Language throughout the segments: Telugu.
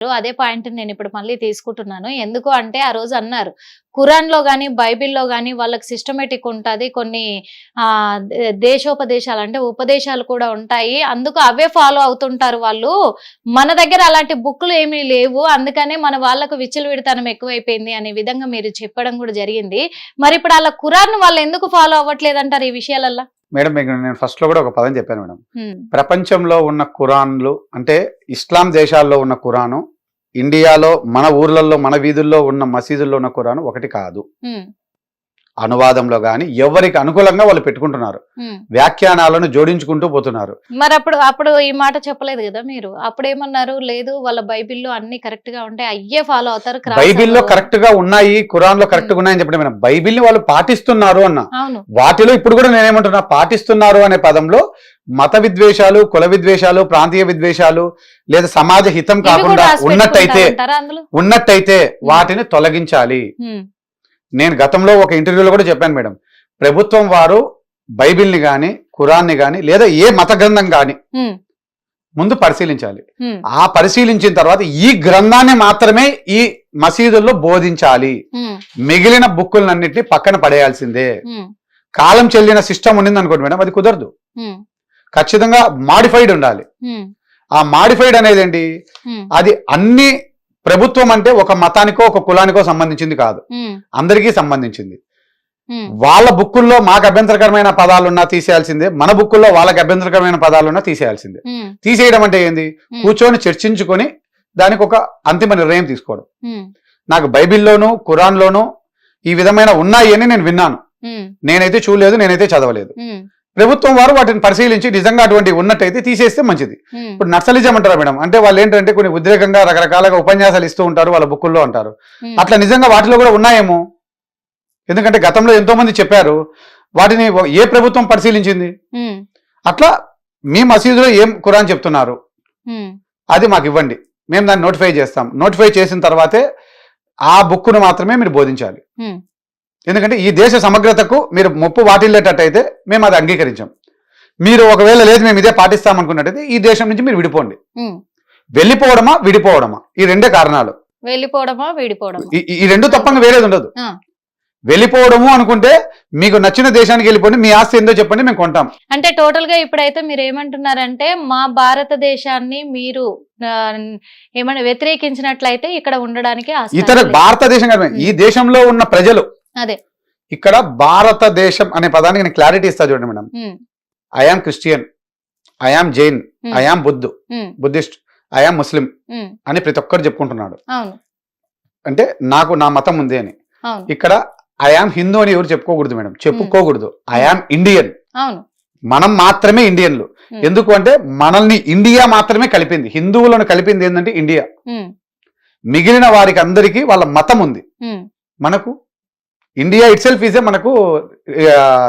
అదే పాయింట్ నేను ఇప్పుడు మళ్ళీ తీసుకుంటున్నాను. ఎందుకు అంటే ఆ రోజు అన్నారు ఖురాన్లో గానీ బైబిల్లో గానీ వాళ్ళకి సిస్టమేటిక్ ఉంటుంది కొన్ని ఆ దేశోపదేశాలు అంటే ఉపదేశాలు కూడా ఉంటాయి. అందుకు అవే ఫాలో అవుతుంటారు వాళ్ళు. మన దగ్గర అలాంటి బుక్లు ఏమీ లేవు. అందుకనే మన వాళ్ళకు విచ్చలు విడతనం ఎక్కువైపోయింది అనే విధంగా మీరు చెప్పడం కూడా జరిగింది. మరి ఇప్పుడు అలా ఖురాన్ వాళ్ళు ఎందుకు ఫాలో అవ్వట్లేదు అంటారు ఈ విషయాలల్లో? మేడం మీకు నేను ఫస్ట్లో కూడా ఒక పదం చెప్పాను మేడం. ప్రపంచంలో ఉన్న ఖురాన్లు అంటే ఇస్లాం దేశాల్లో ఉన్న ఖురాను ఇండియాలో మన ఊర్లలో మన వీధుల్లో ఉన్న మసీదుల్లో ఉన్న ఖురాను ఒకటి కాదు. అనువాదంలో కానీ ఎవరికి అనుకూలంగా వాళ్ళు పెట్టుకుంటున్నారు. వ్యాఖ్యానాలను జోడించుకుంటూ పోతున్నారు. మరి అప్పుడు అప్పుడు ఈ మాట చెప్పలేదు కదా మీరు? అప్పుడు ఏమన్నారు లేదు వాళ్ళ బైబిల్లో అన్ని కరెక్ట్గా ఉంటాయి అయ్యే ఫాలో అవుతారు బైబిల్లో. కరెక్ట్గా ఉన్నాయి ఖురాన్లో కరెక్ట్గా ఉన్నాయని చెప్పడం మేడం బైబిల్ని వాళ్ళు పాటిస్తున్నారు అన్న. వాటిలో ఇప్పుడు కూడా నేనేమంటున్నా పాటిస్తున్నారు అనే పదంలో మత విద్వేషాలు కుల విద్వేషాలు ప్రాంతీయ విద్వేషాలు లేదా సమాజ హితం కాకుండా ఉన్నట్టయితే ఉన్నట్టయితే వాటిని తొలగించాలి. నేను గతంలో ఒక ఇంటర్వ్యూలో కూడా చెప్పాను మేడం. ప్రభుత్వం వారు బైబిల్ని కానీ ఖురాన్ని కానీ లేదా ఏ మత గ్రంథం కానీ ముందు పరిశీలించాలి. ఆ పరిశీలించిన తర్వాత ఈ గ్రంథాన్ని మాత్రమే ఈ మసీదుల్లో బోధించాలి. మిగిలిన బుక్కులన్నింటినీ పక్కన పడేయాల్సిందే. కాలం చెల్లిన సిస్టమ్ ఉండింది అనుకోండి మేడం అది కుదరదు. ఖచ్చితంగా మాడిఫైడ్ ఉండాలి. ఆ మాడిఫైడ్ అనేది ఏంటి అది అన్ని ప్రభుత్వం అంటే ఒక మతానికో ఒక కులానికో సంబంధించింది కాదు. అందరికీ సంబంధించింది. వాళ్ళ బుక్కుల్లో మాకు అభ్యంతరకరమైన పదాలున్నా తీసేయాల్సిందే మన బుక్కుల్లో వాళ్ళకి అభ్యంతరకరమైన పదాలున్నా తీసేయాల్సిందే. తీసేయడం అంటే ఏంది? కూర్చొని చర్చించుకొని దానికి ఒక అంతిమ నిర్ణయం తీసుకోవడం. నాకు బైబిల్లోను ఖురాన్లోను ఈ విధమైన ఉన్నాయి అని నేను విన్నాను. నేనైతే చూడలేదు నేనైతే చదవలేదు. ప్రభుత్వం వారు వాటిని పరిశీలించి నిజంగా అటువంటి ఉన్నట్టయితే తీసేస్తే మంచిది. ఇప్పుడు నక్సలిజం అంటారా మేడం? అంటే వాళ్ళు ఏంటంటే కొన్ని ఉద్రేకంగా రకరకాలుగా ఉపన్యాసాలు ఇస్తూ ఉంటారు వాళ్ళ బుక్కుల్లో అంటారు. అట్లా నిజంగా వాటిలో కూడా ఉన్నాయేమో? ఎందుకంటే గతంలో ఎంతో మంది చెప్పారు వాటిని ఏ ప్రభుత్వం పరిశీలించింది? అట్లా మీ మసీదులో ఏం ఖురాన్ చెప్తున్నారు? అది మాకు ఇవ్వండి. మేము దాన్ని నోటిఫై చేస్తాం. నోటిఫై చేసిన తర్వాతే ఆ బుక్కును మాత్రమే మీరు బోధించాలి. ఎందుకంటే ఈ దేశ సమగ్రతకు మీరు ముప్పు వాటిల్లేటట్టయితే మేము అది అంగీకరించాం. మీరు ఒకవేళ లేదు మేము ఇదే పాటిస్తాం అనుకున్నట్టయితే ఈ దేశం నుంచి మీరు విడిపోండి. వెళ్ళిపోవడమా విడిపోవడమా? ఈ రెండే కారణాలు. వెళ్ళిపోవడమా వీడిపోవడమా? ఈ- రెండు తప్పంగా వేరేది ఉండదు. వెళ్ళిపోవడము అనుకుంటే మీకు నచ్చిన దేశానికి వెళ్ళిపోండి మీ ఆస్తి ఏందో చెప్పండి మేము కొంటాం. అంటే టోటల్గా ఇప్పుడైతే మీరు ఏమంటున్నారంటే మా భారతదేశాన్ని మీరు ఆ, ఏమన్నా వ్యతిరేకించినట్లయితే ఇక్కడ ఉండడానికి ఇతర. భారతదేశం ఈ దేశంలో ఉన్న ప్రజలు అదే. ఇక్కడ భారతదేశం అనే పదానికి నేను క్లారిటీ ఇస్తా చూడండి madam. I am Christian I am Jain I am బుద్ధు Buddhist I am Muslim. అని ప్రతి ఒక్కరు చెప్పుకుంటున్నాడు. అంటే నాకు నా మతం ఉంది అని. ఇక్కడ ఐఆమ్ హిందూ అని ఎవరు చెప్పుకోకూడదు మేడం. చెప్పుకోకూడదు. ఐఆమ్ ఇండియన్ మనం మాత్రమే ఇండియన్లు. ఎందుకు అంటే మనల్ని ఇండియా మాత్రమే కలిపింది. హిందువులను కలిపింది ఏంటంటే ఇండియా మిగిలిన వారికి అందరికీ వాళ్ళ మతం ఉంది. మనకు ఇండియా ఇట్ సెల్ఫ్ ఈజే మనకు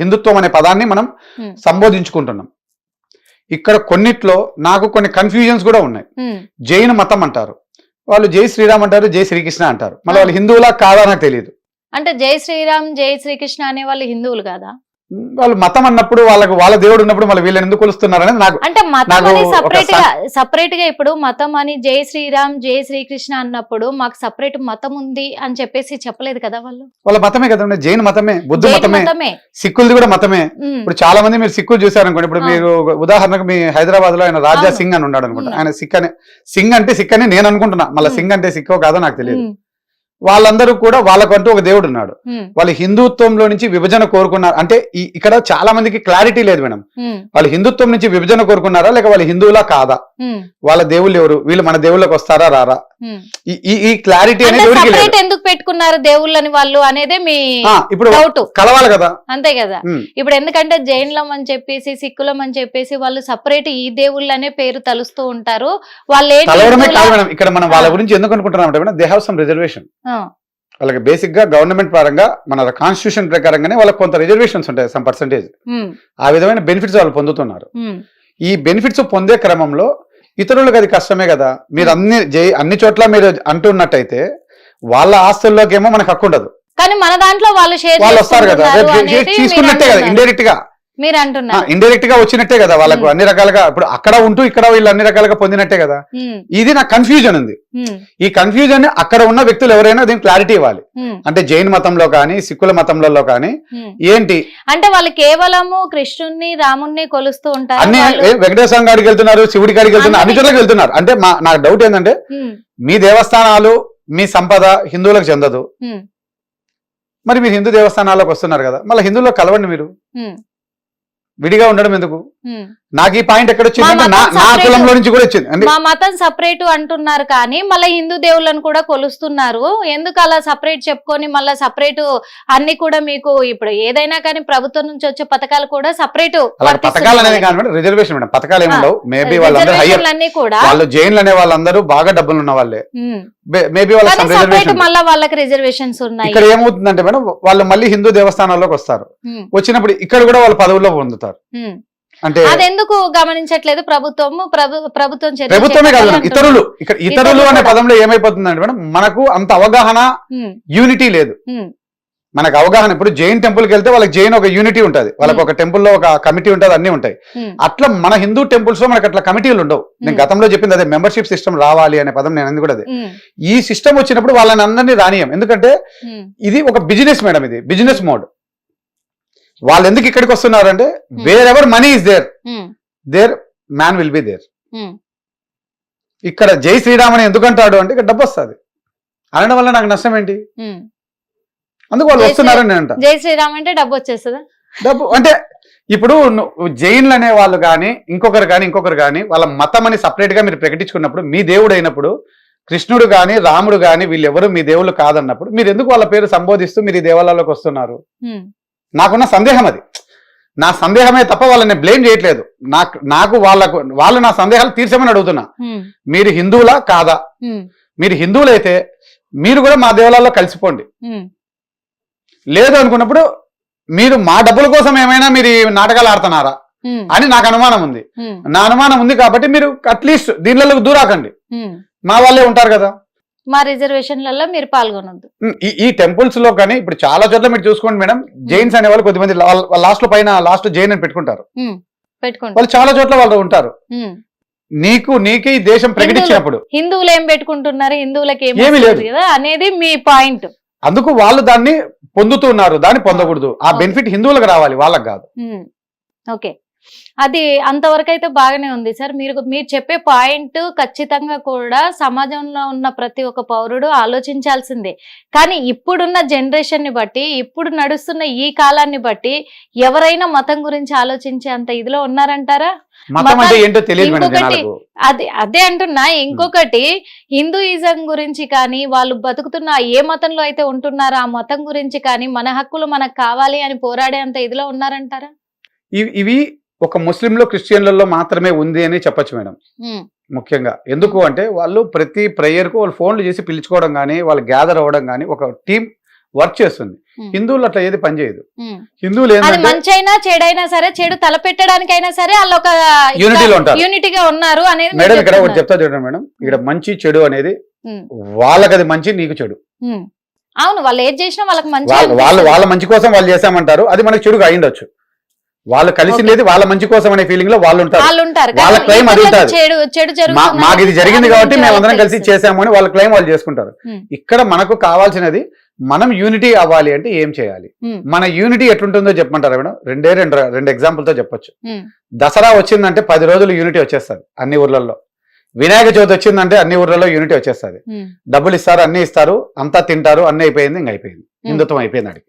హిందుత్వం అనే పదాన్ని మనం హ్మ్, సంబోధించుకుంటున్నాం. ఇక్కడ కొన్నిట్లో నాకు కొన్ని కన్ఫ్యూజన్స్ కూడా ఉన్నాయి. హ్మ్. జైన మతం అంటారు. వాళ్ళు జై శ్రీరామ్ అంటారు జై శ్రీకృష్ణ అంటారు. మళ్ళీ వాళ్ళు హిందువులా కాదా నాకు తెలియదు అంటే జై శ్రీరామ్ జై శ్రీకృష్ణ అనే వాళ్ళు హిందువులు కాదా? వాళ్ళు మతం అన్నప్పుడు వాళ్ళకు వాళ్ళ దేవుడు ఉన్నప్పుడు మళ్ళీ వీళ్ళని ఎందుకు కొలుస్తున్నారు అనేది నాకు అంటే మతం అని సపరేట్గా సపరేట్గా ఇప్పుడు మతం అని జై శ్రీరామ్ జై శ్రీకృష్ణ అన్నప్పుడు మాకు సపరేట్ మతం ఉంది అని చెప్పేసి చెప్పలేదు కదా వాళ్ళు? వాళ్ళ మతమే కదండి జైన్ మతమే బుద్ధ మతమే సిక్కులది కూడా మతమే. ఇప్పుడు చాలా మంది మీరు సిక్కులు చూసారనుకోండి. ఇప్పుడు ఆ. మీరు ఉదాహరణకు మీ హైదరాబాద్లో ఆయన రాజా. సింగ్ అని ఉన్నాడు అనుకుంటా. ఆయన సిక్ అని సింగ్ అంటే సిక్ అని నేను అనుకుంటున్నా. మళ్ళీ. సింగ్ అంటే సిక్కో కాదో నాకు తెలియదు. వాళ్ళందరూ కూడా వాళ్ళకంటూ ఒక దేవుడు ఉన్నాడు. వాళ్ళు హిందుత్వంలో నుంచి విభజన కోరుకున్నారు. అంటే ఇక్కడ చాలా మందికి క్లారిటీ లేదు మేడం. వాళ్ళు హిందుత్వం నుంచి విభజన కోరుకున్నారా? లేక వాళ్ళు హిందువులా కాదా? వాళ్ళ దేవుళ్ళు ఎవరు? వీళ్ళు మన దేవుళ్ళకి వస్తారా? రారా. ఈ- క్లారిటీ అనేది ఎందుకు పెట్టుకున్నారు దేవుళ్ళని వాళ్ళు అనేదే మీ ఇప్పుడు డౌట్ కలవాలి కదా. అంతే కదా. ఇప్పుడు ఎందుకంటే జైన్లం అని చెప్పేసి సిక్కులం అని చెప్పేసి వాళ్ళు సపరేట్ ఈ దేవుళ్ళు అనే పేరు తలుస్తూ ఉంటారు. వాళ్ళు ఇక్కడ మనం వాళ్ళ. గురించి ఎందుకు అనుకుంటున్నాం దే హావ్ సమ్ రిజర్వేషన్ వాళ్ళకి బేసిక్గా గవర్నమెంట్ పరంగా మన కాన్స్టిట్యూషన్ ప్రకారంగానే వాళ్ళకి కొంత రిజర్వేషన్స్ ఉంటాయి సమ్ పర్సంటేజ్ ఆ విధమైన బెనిఫిట్స్ వాళ్ళు పొందుతున్నారు. ఈ బెనిఫిట్స్ పొందే క్రమంలో ఇతరులకు అది కష్టమే కదా. మీరు అన్ని జై అన్ని చోట్ల మీరు అంటున్నట్టయితే వాళ్ళ ఆస్తుల్లోకి ఏమో మనకు హక్కు ఉండదు. కానీ మన దాంట్లో వాళ్ళు వస్తారు కదా. తీసుకున్నట్టే కదా. ఇండైరెక్ట్గా మీరు అంటున్నారు ఇండైరెక్ట్గా వచ్చినట్టే కదా వాళ్ళకు. అన్ని రకాలుగా. ఇప్పుడు అక్కడ ఉంటూ ఇక్కడ వీళ్ళు అన్ని రకాలుగా పొందినట్టే కదా. ఇది నాకు కన్ఫ్యూజన్ ఉంది. ఈ కన్ఫ్యూజన్ అక్కడ ఉన్న వ్యక్తులు ఎవరైనా దీనికి క్లారిటీ ఇవ్వాలి. అంటే జైన్ మతంలో కానీ సిక్కుల మతంలో కానీ. ఏంటి? అంటే వాళ్ళు కేవలము కృష్ణుణ్ణి రాముణ్ణి కొలుస్తూ ఉంటారు అన్ని వెంకటేశ్వర కాడికి వెళ్తున్నారు శివుడి కాడికి వెళ్తున్నారు అన్ని చోట్లకి వెళ్తున్నారు. అంటే మా నాకు డౌట్ ఏంటంటే మీ దేవస్థానాలు మీ సంపద హిందువులకు చెందదు. మరి మీరు హిందూ దేవస్థానాలకు వస్తున్నారు కదా. మళ్ళీ హిందువుల్లో కలవండి మీరు. విడిగా ఉండడం ఎందుకు? నాకు ఈ పాయింట్ ఎక్కడ వచ్చింది? నా. కులంలో నుంచి కూడా వచ్చింది. మా మతం సపరేట్ అంటున్నారు కానీ మళ్ళీ హిందూ దేవుళ్ళను కూడా కొలుస్తున్నారు. ఎందుకు అలా సపరేట్ చెప్పుకొని మళ్ళీ సపరేట్ అన్ని కూడా మీకు ఇప్పుడు ఏదైనా కానీ ప్రభుత్వం నుంచి వచ్చే పథకాలు కూడా సపరేట్ పథకాలు అనేది కాదు మేడం రిజర్వేషన్ మేడం. పథకాలు ఏముండవు మేబీ వాళ్ళందరూ హయ్యర్ వాళ్ళు జైన్లు అనే వాళ్ళందరూ బాగా డబ్బులు ఉన్న వాళ్ళే. మేబీ వాళ్ళ కానీ సపరేట్ రిజర్వేషన్ మళ్ళీ వాళ్ళకి రిజర్వేషన్స్ ఉన్నాయి. ఇక్కడ ఏమవుతుందంటే మేడం వాళ్ళు మళ్ళీ హిందూ దేవస్థానాల్లోకి వస్తారు. వచ్చినప్పుడు ఇక్కడ కూడా వాళ్ళు పదవుల్లో పొందుతారు. అంటే అది ఎందుకు గమనించట్లేదు ప్రభుత్వం? చర్య ప్రభుత్వమే కాదు ఇతరులు ఇక్కడ ఇతరులు అనే. పదంలో ఏమైపోతుందంటే మేడం మనకు అంత అవగాహన యూనిటీ లేదు. మనకు అవగాహన ఇప్పుడు జైన్ టెంపుల్కి వెళ్తే వాళ్ళకి జైన్ ఒక యూనిటీ ఉంటది. వాళ్ళకి. ఒక టెంపుల్లో ఒక కమిటీ ఉంటది అన్ని ఉంటాయి. అట్లా మన హిందూ టెంపుల్స్లో మనకి అట్లా కమిటీలు ఉండవు. నేను. గతంలో చెప్పింది అదే మెంబర్షిప్ సిస్టమ్ రావాలి అనే పదం నేను అందుకు కూడా అదే. ఈ సిస్టమ్ వచ్చినప్పుడు వాళ్ళని అందరినీ రానియం ఎందుకంటే ఇది ఒక బిజినెస్ మేడం ఇది బిజినెస్ మోడ్. వాళ్ళు ఎందుకు ఇక్కడికి వస్తున్నారు అంటే wherever money is there there man will be there. ఇక్కడ జై శ్రీరామ్ అని ఎందుకు అంటాడు అంటే ఇక్కడ డబ్బు వస్తుంది. అనడం వల్ల నాకు నష్టం ఏంటి? ఉమ్. అందుకు వాళ్ళు వస్తున్నారని నేను అంట. జై శ్రీరామ్ అంటే డబ్బు వచ్చేస్తుందా? డబ్బు అంటే ఇప్పుడు జైన్లు అనే వాళ్ళు కానీ ఇంకొకరు కానీ ఇంకొకరు కానీ వాళ్ళ మతం అని సపరేట్గా మీరు ప్రకటించుకున్నప్పుడు మీ దేవుడు అయినప్పుడు కృష్ణుడు కానీ రాముడు కానీ వీళ్ళెవరు మీ దేవుళ్ళు కాదన్నప్పుడు మీరు ఎందుకు వాళ్ళ పేరు సంబోధిస్తూ మీరు ఈ దేవాలయాల్లోకి వస్తున్నారు? ఉమ్, నాకున్న సందేహం అది. నా సందేహమే తప్ప వాళ్ళని బ్లేమ్ చేయట్లేదు. నాకు నాకు వాళ్ళకు వాళ్ళు నా సందేహాలు తీర్చమని అడుగుతున్నా. మీరు హిందువులా కాదా? మీరు హిందువులైతే మీరు కూడా మా దేవాలయాల్లో కలిసిపోండి. లేదు అనుకున్నప్పుడు మీరు మా డబ్బుల కోసం ఏమైనా మీరు నాటకాలు ఆడుతున్నారా? అని నాకు అనుమానం ఉంది. నా అనుమానం ఉంది కాబట్టి మీరు అట్లీస్ట్ దీనిలో దూరాకండి. మా వాళ్ళే ఉంటారు కదా. మా రిజర్వేషన్లలో మీరు పాల్గొనొద్దు. ఈ టెంపుల్స్లో కానీ ఇప్పుడు చాలా చోట్ల మీరు చూసుకోండి మేడం జైన్స్ అనే వాళ్ళు కొద్దిమంది లాస్ట్లో పైన లాస్ట్ జైన్ అని పెట్టుకుంటారు. పెట్టుకోండి. వాళ్ళు చాలా చోట్ల వాళ్ళు ఉంటారు. నీకు నీకే ఈ దేశం ప్రకటించినప్పుడు. హిందువులు ఏం పెట్టుకుంటున్నారు? హిందువులకి ఏమీ లేదు. కదా? అనేది మీ పాయింట్. అందుకు వాళ్ళు దాన్ని పొందుతున్నారు దాన్ని పొందకూడదు. ఆ. బెనిఫిట్ హిందువులకు రావాలి వాళ్ళకి కాదు. ఓకే. అది అంతవరకు అయితే బాగానే ఉంది సార్. మీరు మీరు చెప్పే పాయింట్ ఖచ్చితంగా కూడా సమాజంలో ఉన్న ప్రతి ఒక్క పౌరుడు ఆలోచించాల్సిందే. కానీ ఇప్పుడున్న జనరేషన్ని బట్టి ఇప్పుడు నడుస్తున్న ఈ కాలాన్ని బట్టి ఎవరైనా మతం గురించి ఆలోచించే అంత ఇదిలో ఉన్నారంటారా? ఇంకొకటి- అది అదే అంటున్నా. ఇంకొకటి హిందూయిజం గురించి కానీ వాళ్ళు బతుకుతున్న ఏ మతంలో అయితే ఉంటున్నారో ఆ మతం గురించి కానీ మన హక్కులు మనకు కావాలి అని పోరాడే అంత ఇదిలో ఉన్నారంటారా? ఇవి ఒక ముస్లింలో క్రిస్టియన్లలో మాత్రమే ఉంది అని చెప్పొచ్చు మేడం. ముఖ్యంగా. ఎందుకు అంటే వాళ్ళు ప్రతి ప్రేయర్కు వాళ్ళు ఫోన్లు చేసి పిలుచుకోవడం కానీ వాళ్ళు గ్యాదర్ అవ్వడం కానీ ఒక టీం వర్క్ చేస్తుంది. హిందువులు అట్లా ఏది పనిచేయదు. హిందువులు అది ఏంటంటే మంచి అయినా చెడైనా సరే చెడు తలపెట్టడానికైనా సరే వాళ్ళు ఒక యూనిటీలో ఉంటారు. యూనిటీగా ఉన్నారు అనేది మేడం ఇక్కడ ఒకటి. చెప్తా చూడండి మేడం. ఇక్కడ మంచి చెడు అనేది ఉమ్, వాళ్ళకి అది మంచి నీకు చెడు. అవును వాళ్ళు ఏది చేసినా వాళ్ళకి మంచి వాళ్ళు వాళ్ళు మంచి కోసం వాళ్ళు చేశామంటారు. అది మనకి చెడుగా అయిండొచ్చు వాళ్ళు కలిసిండేది వాళ్ళ మంచి కోసం అనే ఫీలింగ్లో వాళ్ళు ఉంటారు. వాళ్ళు ఉంటారు claim అది ఉంటుంది. జరుగుతుంది మాకు ఇది జరిగింది కాబట్టి మేమందరం కలిసి. చేసాము అని వాళ్ళ క్లెయిమ్ వాళ్ళు చేసుకుంటారు. ఇక్కడ మనకు కావాల్సినది మనం యూనిటీ అవ్వాలి అంటే ఏం చేయాలి? మన యూనిటీ ఎట్లుంటుందో చెప్పమంటారా మేడం? రెండే రెండు రెండు ఎగ్జాంపుల్తో చెప్పొచ్చు. దసరా వచ్చిందంటే పది రోజులు యూనిటీ వచ్చేస్తుంది అన్ని ఊర్లలో వినాయక చవితి వచ్చిందంటే అన్ని ఊర్లలో యూనిటీ వచ్చేస్తుంది. డబ్బులు ఇస్తారు అన్ని ఇస్తారు అంతా తింటారు అన్ని అయిపోయింది ఇంక అయిపోయింది. హిందుత్వం అయిపోయింది అడిగి